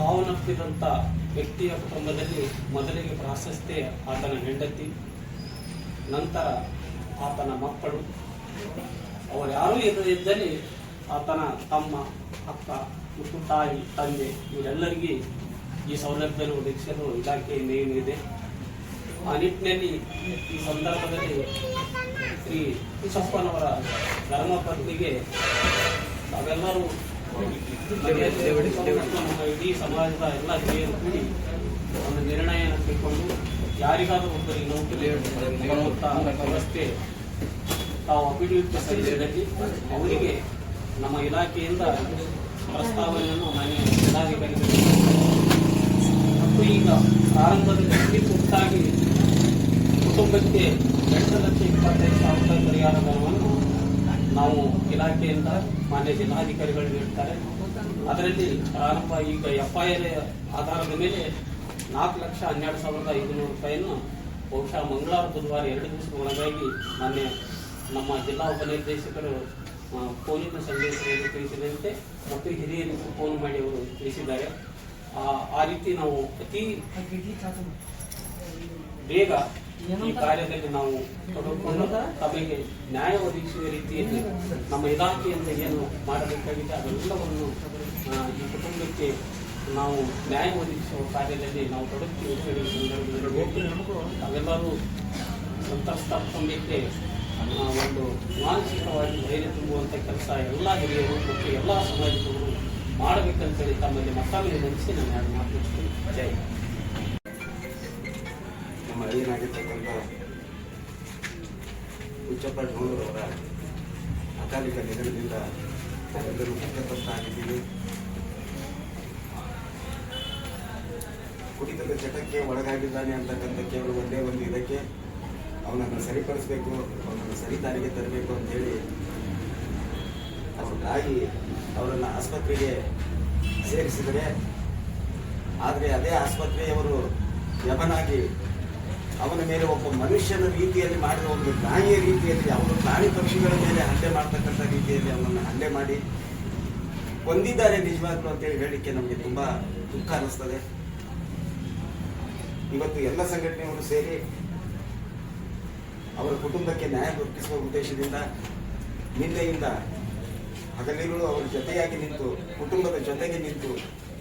ಸಾವನ್ನಪ್ಪಿದಂಥ ವ್ಯಕ್ತಿಯ ಕುಟುಂಬದಲ್ಲಿ ಮೊದಲಿಗೆ ಪ್ರಾಶಸ್ತ್ಯ ಆತನ ಹೆಂಡತಿ, ನಂತರ ಆತನ ಮಕ್ಕಳು. ಅವರು ಯಾರೂ ಇದ್ದಲ್ಲಿ ಆತನ ತಮ್ಮ, ಅಕ್ಕ ಮತ್ತು ತಾಯಿ, ತಂದೆ ಇವರೆಲ್ಲರಿಗೆ ಈ ಸೌಲಭ್ಯವನ್ನು ಒದಗಿಸಲು ಇಲಾಖೆಯಿಂದ ಏನಿದೆ ಆ ನಿಟ್ಟಿನಲ್ಲಿ ಈ ಸಂದರ್ಭದಲ್ಲಿ ಶ್ರೀ ಕುಸಪ್ಪನವರ ಧರ್ಮಪತ್ನಿಗೆ ತಾವೆಲ್ಲರೂ ಇಡೀ ಸಮಾಜದ ಎಲ್ಲ ಹಿರಿಯರು ಕೂಡಿ ಒಂದು ನಿರ್ಣಯ ತೆಗೆದುಕೊಂಡು ಯಾರಿಗಾದರೂ ಒಬ್ಬರಿಗೆ ನೋವು ವ್ಯವಸ್ಥೆ ತಾವು ಅಭಿವೃದ್ಧಿ ಸಲ್ಲಿಸಿದಲ್ಲಿ ಅವರಿಗೆ ನಮ್ಮ ಇಲಾಖೆಯಿಂದ ಪ್ರಸ್ತಾವನೆಯನ್ನು ಮಾನ್ಯ ಜಿಲ್ಲಾಧಿಕಾರಿಗಳಿಗೆ ಮತ್ತು ಈಗ ಪ್ರಾರಂಭದಲ್ಲಿ ಅತಿ ಕುಟುಂಬಕ್ಕೆ ಎಂಟು ಲಕ್ಷ ಇಪ್ಪತ್ತೈದು ಸಾವಿರ ಪರಿಹಾರ ಧನವನ್ನು ನಾವು ಇಲಾಖೆಯಿಂದ ಮಾನ್ಯ ಜಿಲ್ಲಾಧಿಕಾರಿಗಳು ನೀಡ್ತಾರೆ ಅದರಲ್ಲಿ ಪ್ರಾರಂಭ ಈಗ ಎಫ್ ಐ ಆರ್ ಆಧಾರದ ಮೇಲೆ ನಾಲ್ಕು ಲಕ್ಷ ಹನ್ನೆರಡು ಸಾವಿರದ ಐದುನೂರು ರೂಪಾಯಿಯನ್ನು ಬಹುಶಃ ಮಂಗಳವಾರ ಬುಧವಾರ ಎರಡು ದಿವಸದ ಒಳಗಾಗಿ ಮಾನ್ಯ ನಮ್ಮ ಜಿಲ್ಲಾ ಉಪನಿರ್ದೇಶಕರು ಫೋನಿನ ಸಂದೇಶದಲ್ಲಿ ತಿಳಿಸಿದಂತೆ ಮತ್ತು ಹಿರಿಯರಿಗೂ ಫೋನ್ ಮಾಡಿ ಅವರು ತಿಳಿಸಿದ್ದಾರೆ. ಆ ಆ ರೀತಿ ನಾವು ಅತಿ ಬೇಗ ಈ ಕಾರ್ಯದಲ್ಲಿ ನಾವು ತೊಡಗಿಕೊಂಡು ತಮಗೆ ನ್ಯಾಯ ಒದಗಿಸುವ ರೀತಿಯಲ್ಲಿ ನಮ್ಮ ಇಲಾಖೆಯಿಂದ ಏನು ಮಾಡಬೇಕಾಗಿದೆ ಅದೆಲ್ಲವನ್ನು ಈ ಕುಟುಂಬಕ್ಕೆ ನಾವು ನ್ಯಾಯ ಒದಗಿಸುವ ಕಾರ್ಯದಲ್ಲಿ ನಾವು ತೊಡಗಿ ಅಂತ ಹೇಳಿ ಈ ಸಂದರ್ಭದಲ್ಲಿ ತಾವೆಲ್ಲರೂ ಸಂತಸ್ತ ಕುಟುಂಬಕ್ಕೆ ಒಂದು ಮಾನಸಿಕವಾಗಿ ಧೈರ್ಯ ತುಂಬುವಂಥ ಕೆಲಸ ಎಲ್ಲ ಹಿರಿಯರು ಮತ್ತು ಎಲ್ಲ ಸಮಾಜದವರು ಮಾಡಬೇಕಂತೇಳಿ ತಮ್ಮಲ್ಲಿ ಮತ್ತೊಮ್ಮೆ ನೆನೆಸಿ ನಾನು ಮಾತನಾಡ್ತೀನಿ ಜೈ. ನಮ್ಮ ಅಳಿಯನಾಗಿರ್ತಕ್ಕಂಥ ಹುಚ್ಚಪ್ಪ ಅವರ ಅಕಾಲಿಕ ನಿಧನದಿಂದ ನಾವೆಲ್ಲರೂ ಆಗಿದ್ದೀವಿ ಕುಡಿತದ ಚಟಕ್ಕೆ ಒಳಗಾಗಿದ್ದಾನೆ ಅಂತಕ್ಕಂಥ ಕೇವಲ ಒಂದೇ ಒಂದು ಇದಕ್ಕೆ ಅವನನ್ನು ಸರಿಪಡಿಸಬೇಕು, ಅವನನ್ನು ಸರಿ ದಾರಿಗೆ ತರಬೇಕು ಅಂತೇಳಿ ಅವ್ರ ತಾಯಿ ಅವರನ್ನು ಆಸ್ಪತ್ರೆಗೆ ಸೇರಿಸಿದರೆ, ಆದರೆ ಅದೇ ಆಸ್ಪತ್ರೆಯವರು ಯಮನಾಗಿ ಅವನ ಮೇಲೆ ಒಬ್ಬ ಮನುಷ್ಯನ ರೀತಿಯಲ್ಲಿ ಮಾಡಿದ ಒಂದು ಪ್ರಾಣಿಯ ರೀತಿಯಲ್ಲಿ ಅವನು ಪ್ರಾಣಿ ಪಕ್ಷಿಗಳ ಮೇಲೆ ಹಲ್ಲೆ ಮಾಡ್ತಕ್ಕಂಥ ರೀತಿಯಲ್ಲಿ ಅವನನ್ನು ಹಲ್ಲೆ ಮಾಡಿ ಕೊಂದಿದ್ದಾರೆ ನಿಜವಾಗ್ಲು ಅಂತೇಳಿ ಹೇಳಲಿಕ್ಕೆ ನಮಗೆ ತುಂಬಾ ದುಃಖ ಅನ್ನಿಸ್ತದೆ. ಇವತ್ತು ಎಲ್ಲ ಸಂಘಟನೆಗಳು ಸೇರಿ ಅವರ ಕುಟುಂಬಕ್ಕೆ ನ್ಯಾಯ ದೊರಕಿಸುವ ಉದ್ದೇಶದಿಂದ ನಿನ್ನೆಯಿಂದ ಹಗಲಿರುಳು ಅವರ ಜೊತೆಯಾಗಿ ನಿಂತು, ಕುಟುಂಬದ ಜೊತೆಗೆ ನಿಂತು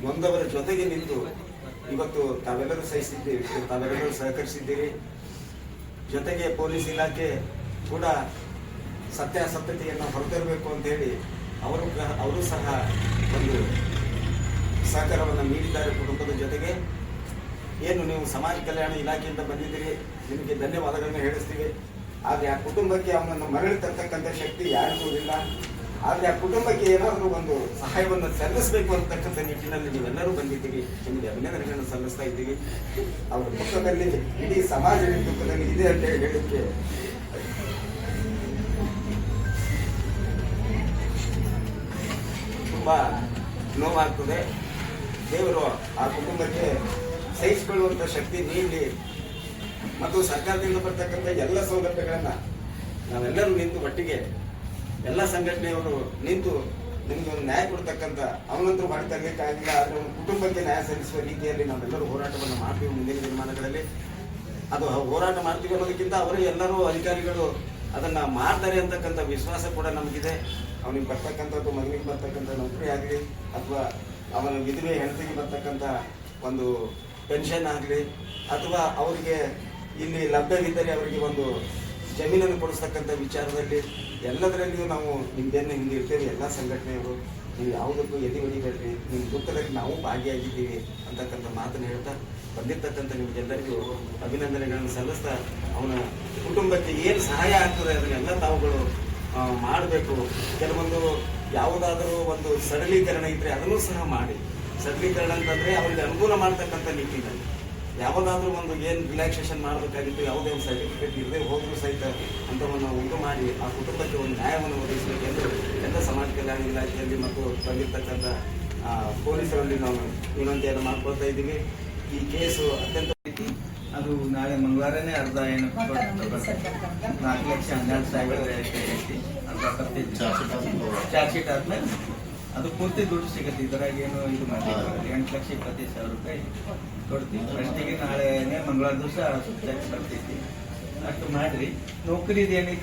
ನೊಂದವರ ಜೊತೆಗೆ ನಿಂತು ಇವತ್ತು ತಾವೆಲ್ಲರೂ ಸಹಿಸಿದ್ದೀವಿ ತಾವೆಲ್ಲರೂ ಸಹಕರಿಸಿದ್ದೀರಿ. ಜೊತೆಗೆ ಪೊಲೀಸ್ ಇಲಾಖೆ ಕೂಡ ಸತ್ಯಾಸತ್ಯತೆಯನ್ನು ಹೊರತರಬೇಕು ಅಂತ ಹೇಳಿ ಅವರು ಅವರು ಸಹ ಒಂದು ಸಹಕಾರವನ್ನು ನೀಡಿದ್ದಾರೆ ಕುಟುಂಬದ ಜೊತೆಗೆ. ಏನು ನೀವು ಸಮಾಜ ಕಲ್ಯಾಣ ಇಲಾಖೆಯಿಂದ ಬಂದಿದ್ದೀರಿ, ನಿಮಗೆ ಧನ್ಯವಾದಗಳನ್ನು ಹೇಳಿಸ್ತೀವಿ. ಆದರೆ ಆ ಕುಟುಂಬಕ್ಕೆ ಅವನನ್ನು ಮರಳಿ ತರ್ತಕ್ಕಂಥ ಶಕ್ತಿ ಯಾರಿಗೂ ಇಲ್ಲ. ಆದರೆ ಆ ಕುಟುಂಬಕ್ಕೆ ಏನಾದರೂ ಒಂದು ಸಹಾಯವನ್ನು ಸಲ್ಲಿಸಬೇಕು ಅಂತಕ್ಕಂಥ ನಿಟ್ಟಿನಲ್ಲಿ ನೀವೆಲ್ಲರೂ ಬಂದಿದ್ದೀವಿ ನಿಮಗೆ ಅಭಿನಂದನೆಗಳನ್ನು ಸಲ್ಲಿಸ್ತಾ ಇದ್ದೀವಿ ಅವರ ದುಃಖದಲ್ಲಿ ಇಡೀ ಸಮಾಜದ ದುಃಖದಲ್ಲಿ ಇದೆ ಅಂತ ಹೇಳಿ ಹೇಳಲಿಕ್ಕೆ ತುಂಬಾ ನೋವಾಗ್ತದೆ. ದೇವರು ಆ ಕುಟುಂಬಕ್ಕೆ ಸಹಿಸಿಕೊಳ್ಳುವಂತ ಶಕ್ತಿ ನೀಡಲಿ ಮತ್ತು ಸರ್ಕಾರದಿಂದ ಬರ್ತಕ್ಕಂಥ ಎಲ್ಲ ಸೌಲಭ್ಯಗಳನ್ನ ನಾವೆಲ್ಲರೂ ನಿಂತು ಒಟ್ಟಿಗೆ ಎಲ್ಲ ಸಂಘಟನೆಯವರು ನಿಂತು ನಿಮ್ಗೆ ಒಂದು ನ್ಯಾಯ ಕೊಡ್ತಕ್ಕಂಥ ಅವನಂತೂ ಮಾಡಿ ತರಲಿಕ್ಕಾಗಿಲ್ಲ ಆದರೆ ಒಂದು ಕುಟುಂಬಕ್ಕೆ ನ್ಯಾಯ ಸಲ್ಲಿಸುವ ರೀತಿಯಲ್ಲಿ ನಾವೆಲ್ಲರೂ ಹೋರಾಟವನ್ನು ಮಾಡ್ತೀವಿ ಮುಂದಿನ ದಿನಮಾನಗಳಲ್ಲಿ. ಅದು ಹೋರಾಟ ಮಾಡ್ತೀವಿ ಅನ್ನೋದಕ್ಕಿಂತ ಅವರು ಎಲ್ಲರೂ ಅಧಿಕಾರಿಗಳು ಅದನ್ನು ಮಾಡ್ತಾರೆ ಅಂತಕ್ಕಂಥ ವಿಶ್ವಾಸ ಕೂಡ ನಮಗಿದೆ. ಅವನಿಗೆ ಬರ್ತಕ್ಕಂಥದ್ದು, ಮಗನಿಗೆ ಬರ್ತಕ್ಕಂಥ ನೌಕರಿ ಆಗಲಿ, ಅಥವಾ ಅವನ ವಿಧವೆ, ಹೆಂಡತಿಗೆ ಬರ್ತಕ್ಕಂಥ ಒಂದು ಪೆನ್ಷನ್ ಆಗಲಿ, ಅಥವಾ ಅವರಿಗೆ ಇಲ್ಲಿ ಲಭ್ಯವಿದ್ದರೆ ಅವರಿಗೆ ಒಂದು ಜಮೀನನ್ನು ಕೊಡಿಸ್ತಕ್ಕಂಥ ವಿಚಾರದಲ್ಲಿ ಎಲ್ಲದರಲ್ಲಿಯೂ ನಾವು ನಿಮ್ಮದೇನು ಹಿಂದೆ ಇರ್ತೇವೆ, ಎಲ್ಲ ಸಂಘಟನೆಯವರು, ನೀವು ಯಾವುದಕ್ಕೂ ಎದೆ ಹೊಡಿಬೇಡ್ರಿ, ನಿಮ್ಮ ದುಃಖದಲ್ಲಿ ನಾವು ಭಾಗಿಯಾಗಿದ್ದೀವಿ ಅಂತಕ್ಕಂಥ ಮಾತನ್ನು ಹೇಳ್ತಾ ಬಂದಿರ್ತಕ್ಕಂಥ ನಿಮಗೆಲ್ಲರಿಗೂ ಅಭಿನಂದನೆಗಳನ್ನು ಸಲ್ಲಿಸ್ತಾ ಅವನ ಕುಟುಂಬಕ್ಕೆ ಏನು ಸಹಾಯ ಆಗ್ತದೆ ಅದನ್ನೆಲ್ಲ ತಾವುಗಳು ಮಾಡಬೇಕು. ಕೆಲವೊಂದು ಯಾವುದಾದರೂ ಒಂದು ಸಡಲೀಕರಣ ಇದ್ರೆ ಅದನ್ನು ಸಹ ಮಾಡಿ. ಸಡಲೀಕರಣ ಅಂತಂದ್ರೆ ಅವರಿಗೆ ಅನುಕೂಲ ಮಾಡ್ತಕ್ಕಂಥ ನಿಟ್ಟಿನಲ್ಲಿ. ಯಾವುದಾದ್ರೂ ಒಂದು ಏನು ರಿಲ್ಯಾಕ್ಸೇಷನ್ ಮಾಡಬೇಕಾಗಿತ್ತು, ಯಾವುದೇ ಒಂದು ಸರ್ಟಿಫಿಕೇಟ್ ಇರದೇ ಹೋದ್ರು ಸಹಿತ ಅಂಥವನ್ನು ಉಂಟು ಮಾಡಿ ಆ ಕುಟುಂಬಕ್ಕೆ ಒಂದು ನ್ಯಾಯವನ್ನು ಒದಗಿಸಬೇಕು ಎಂದು ಎಲ್ಲ ಸಮಾಜ ಕಲ್ಯಾಣ ಇಲಾಖೆಯಲ್ಲಿ ಮತ್ತು ಬಂದಿರತಕ್ಕಂಥ ಪೊಲೀಸರಲ್ಲಿ ನಾವು ವಿನಂತಿಯನ್ನು ಮಾಡ್ಕೊಳ್ತಾ ಇದ್ದೀವಿ. ಈ ಕೇಸು ಅತ್ಯಂತ ರೀತಿ ಅದು ನಾಳೆ ಮಂಗಳವಾರನೇ ಅರ್ಧ ಏನು ನಾಲ್ಕು ಲಕ್ಷ ಹನ್ನೆರಡು ಸಾವಿರ ಚಾರ್ಜ್ ಶೀಟ್ ಆದ್ಮೇಲೆ? ಅದು ಪೂರ್ತಿ ದುಡ್ಡು ಸಿಗುತ್ತೆ. ಇದರಾಗ ಏನು ಇದು ಮಾಡ್ತೀವಿ ಎಂಟು ಲಕ್ಷ ಇಪ್ಪತ್ತೈದು ಸಾವಿರ ರೂಪಾಯಿ ಕೊಡ್ತೀವಿ. ಫಸ್ಟಿಗೆ ನಾಳೆನೇ ಮಂಗಳವಾರ ದಿವಸ ಬರ್ತೈತಿ ಅಷ್ಟು ಮಾಡ್ರಿ.